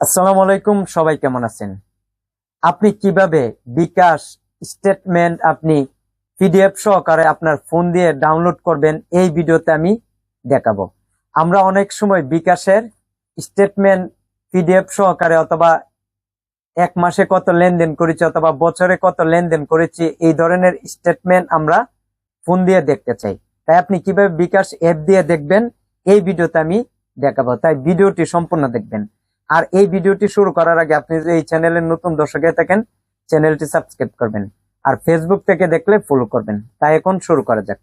আসসালামু আলাইকুম, সবাই কেমন আছেন? আপনি কীভাবে বিকাশ স্টেটমেন্ট আপনি পিডিএফ সহকারে আপনার ফোন দিয়ে ডাউনলোড করবেন, এই ভিডিওতে আমি দেখাবো। আমরা অনেক সময় বিকাশের স্টেটমেন্ট পিডিএফ সহকারে অথবা এক মাসে কত লেনদেন করেছি অথবা বছরে কত লেনদেন করেছি, এই ধরনের স্টেটমেন্ট আমরা ফোন দিয়ে দেখতে চাই। তাই আপনি কীভাবে বিকাশ অ্যাপ দিয়ে দেখবেন, এই ভিডিওতে আমি দেখাবো। তাই ভিডিওটি সম্পূর্ণ দেখবেন। আর এই ভিডিওটি শুরু করার আগে আপনি যদি এই চ্যানেলের নতুন দর্শক হয়ে থাকেন, চ্যানেলটি সাবস্ক্রাইব করবেন আর ফেসবুক থেকে দেখলে ফলো করবেন। তাই এখন শুরু করা যাক।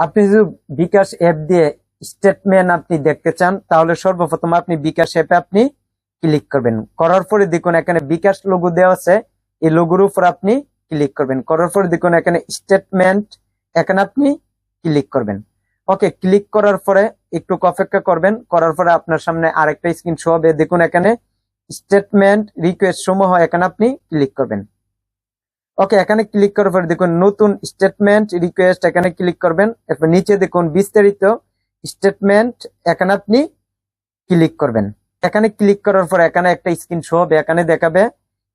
আপনি যদি বিকাশ অ্যাপ দিয়ে স্টেটমেন্ট আপনি দেখতে চান, তাহলে সর্বপ্রথম আপনি বিকাশ অ্যাপে আপনি ক্লিক করবেন। করার পরে দেখুন এখানে বিকাশ লোগো দেওয়া আছে। এই লোগোর উপর আপনি ক্লিক করবেন। করার পরে দেখুন এখানে স্টেটমেন্ট এখানে আপনি ক্লিক করবেন। ওকে, ক্লিক করার পরে একটু অপেক্ষা করবেন। করার পরে আপনার সামনে আরেকটা স্ক্রিন শো হবে। দেখুন এখানে স্টেটমেন্ট রিকোয়েস্ট সমূহ এখানে আপনি ক্লিক করবেন। ওকে, এখানে ক্লিক করার পরে দেখুন নতুন স্টেটমেন্ট রিকোয়েস্ট এখানে ক্লিক করবেন। এরপর নিচে দেখুন বিস্তারিত স্টেটমেন্ট এখানে আপনি ক্লিক করবেন। এখানে ক্লিক করার পর এখানে একটা স্ক্রিন শো হবে। এখানে দেখাবে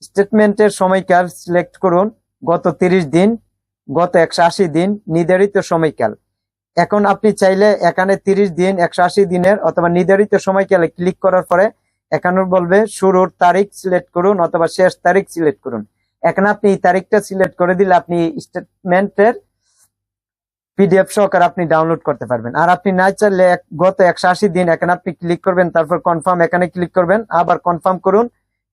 স্টেটমেন্টের সময়কাল সিলেক্ট করুন। গত তিরিশ দিন, গত একশো আশি দিন নির্ধারিত সময়কাল। এখন আপনি চাইলে এখানে তিরিশ দিন, একশো আশি দিনের অথবা নির্ধারিত সময়কালে ক্লিক করার পরে এখানে বলবে শুরুর তারিখ সিলেক্ট করুন অথবা শেষ তারিখ সিলেক্ট করুন। এখানে আপনি এই তারিখটা সিলেক্ট করে দিলে আপনি স্টেটমেন্টের পিডিএফ সহকারে আপনি ডাউনলোড করতে পারবেন। আর আপনি না চাইলে গত একশো আশি দিন এখানে আপনি ক্লিক করবেন, তারপর কনফার্ম এখানে ক্লিক করবেন, আবার কনফার্ম করুন,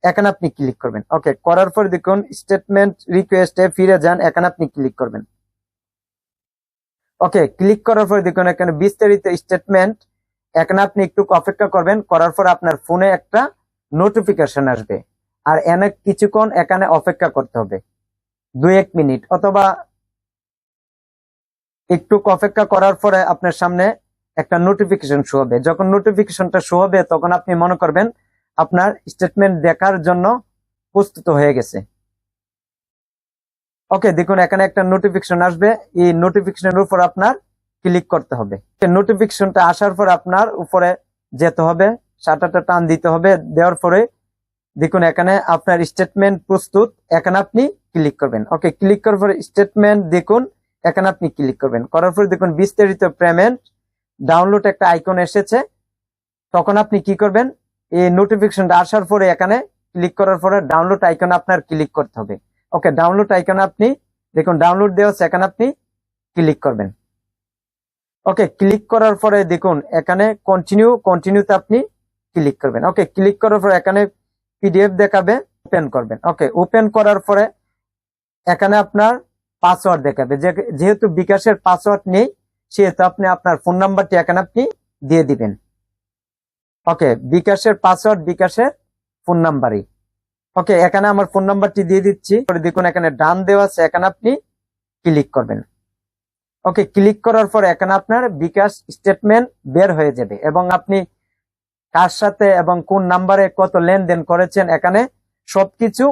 এখানে আপনি ক্লিক করবেন। ওকে করার পর দেখুন স্টেটমেন্ট রিকোয়েস্টে ফিরে যান, এখানে আপনি ক্লিক করবেন। ওকে ক্লিক করার পর দেখুন এখানে বিস্তারিত স্টেটমেন্ট এখানে আপনি একটু অপেক্ষা করবেন, করার পর আপনার ফোনে একটা নোটিফিকেশন আসবে। আর এনে কিছুক্ষণ এখানে অপেক্ষা করতে হবে। দুই এক মিনিট, অথবা একটু অপেক্ষা করার পরে আপনার সামনে একটা নোটিফিকেশন শো হবে। যখন নোটিফিকেশনটা শো হবে, তখন আপনি মনে করবেন আপনার স্টেটমেন্ট দেখার জন্য প্রস্তুত হয়ে গেছে। ওকে দেখুন, এখানে একটা নোটিফিকেশন আসবে। এই নোটিফিকেশনের উপর আপনার ক্লিক করতে হবে। নোটিফিকেশনটা আসার পর আপনার উপরে যেতে হবে শাটারটা টান দিতে হবে। দেওয়ার পরে দেখুন, এখানে আপনার স্টেটমেন্ট প্রস্তুত, এখানে আপনি ক্লিক করবেন। ওকে ক্লিক করার পরে স্টেটমেন্ট দেখুন, এখানে আপনি ক্লিক করবেন। করার পরে দেখুন, বিস্তারিত পেমেন্ট ডাউনলোড একটা আইকন এসেছে। তখন আপনি কি করবেন? এই নোটিফিকেশনটা আসার পরে এখানে ক্লিক করার পরে ডাউনলোড আইকন আপনার ক্লিক করতে হবে। ওকে ডাউনলোড আইকন আপনি, দেখুন ডাউনলোড দেওয়া এখানে আপনি ক্লিক করবেন। ওকে ক্লিক করার পরে দেখুন, এখানে কন্টিনিউ কন্টিনিউতে আপনি ক্লিক করবেন। ওকে ক্লিক করার পরে এখানে পিডিএফ দেখাবে ওপেন করবেন। ওকে ওপেন করার পরে এখানে আপনার পাসওয়ার্ড দেখাবে। যেহেতু বিকাশের পাসওয়ার্ড নেই, সেহেতু আপনি আপনার ফোন নাম্বারটি এখানে আপনি দিয়ে দিবেন। ওকে বিকাশের পাসওয়ার্ড বিকাশের ফোন নাম্বারই ওকে, এখানে আমার ফোন নাম্বারটি দিয়ে দিচ্ছি। দেখুন, এখানে ডান দেওয়া আছে, এখানে আপনি ক্লিক করবেন। ওকে, ক্লিক করার পর এখানে আপনার বিকাশ স্টেটমেন্ট বের হয়ে যাবে এবং আপনি কার সাথে এবং কোন নাম্বারে কত লেনদেন করেছেন, এখানে সবকিছু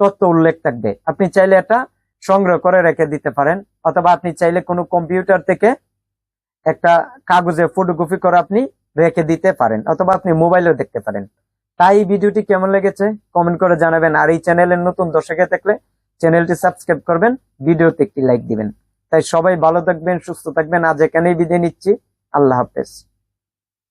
তথ্য উল্লেখ থাকবে। আপনি চাইলে এটা সংগ্রহ করে রেখে দিতে পারেন, অথবা আপনি চাইলে কোনো কম্পিউটার থেকে একটা কাগজে ফটোকপি করে আপনি রেখে দিতে পারেন, অথবা আপনি মোবাইলেও দেখতে পারেন। তাই ভিডিওটি কেমন লেগেছে কমেন্ট করে জানাবেন। আর এই চ্যানেলের নতুন দর্শকে থাকলে চ্যানেলটি সাবস্ক্রাইব করবেন, ভিডিওতে একটি লাইক দিবেন। তাই সবাই ভালো থাকবেন, সুস্থ থাকবেন। আজ এখানেই বিদায় নিচ্ছি। আল্লাহ হাফেজ।